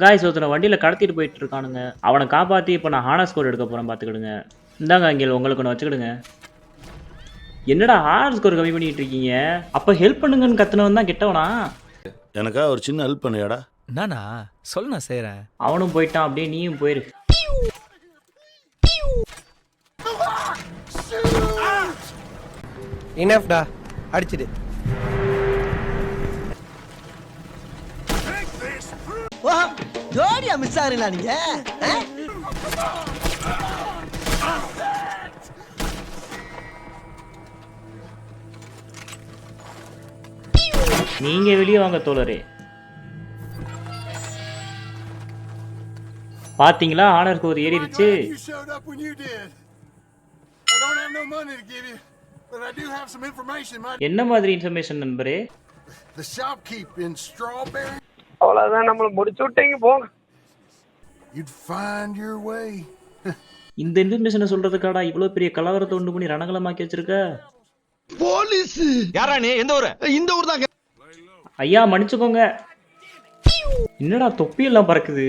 Guys ஒருத்தனை வண்டியில் கடத்திட்டு போயிட்டு இருக்கானுங்க அவனை காப்பாற்றி இப்போ நான் ஹானர் ஸ்கோர் எடுக்க போகிறேன் பார்த்துக்கிடுங்க இந்தாங்க அங்கே உங்களுக்கு ஒன்று வச்சுக்கிடுங்க. என்னடா ஹானர் ஸ்கோர் கம்மி பண்ணிட்டு இருக்கீங்க? அப்போ ஹெல்ப் பண்ணுங்கன்னு கத்துனவன் தான் கெட்டவனா? எனக்கா ஒரு சின்ன ஹெல்ப் பண்ணியாடா? நானா? சொல் நான் செய்கிறேன் அவனும் போயிட்டான் அப்படியே நீயும் போயிரு. இனஃப்டா அடிச்சிடு. ஜோடியா மிஸ் ஆகுறீங்களா நீங்க? நீங்க வெளியே வாங்க தோழரே பாத்தீங்களா ஹானர் ஸ்கோர் ஏறிடுச்சு என்ன மாதிரி இன்ஃபர்மேஷன் நண்பரே the shopkeep in Strawberry, அவ்வளோதான் நம்மளை முடிச்சு விட்டீங்க போங்க. You'd find your way. இந்த இன்ஃபர்மேஷனை சொல்றதுக்காடா இவ்வளவு பெரிய கலவரத்தை உண்டு பண்ணி ரணகலமாக்கி வச்சிருக்க? யாரா நீ? எந்த ஊரு? இந்த ஊர் தாங்க ஐயா மன்னிச்சுக்கோங்க. என்னடா தொப்பி எல்லாம் பறக்குது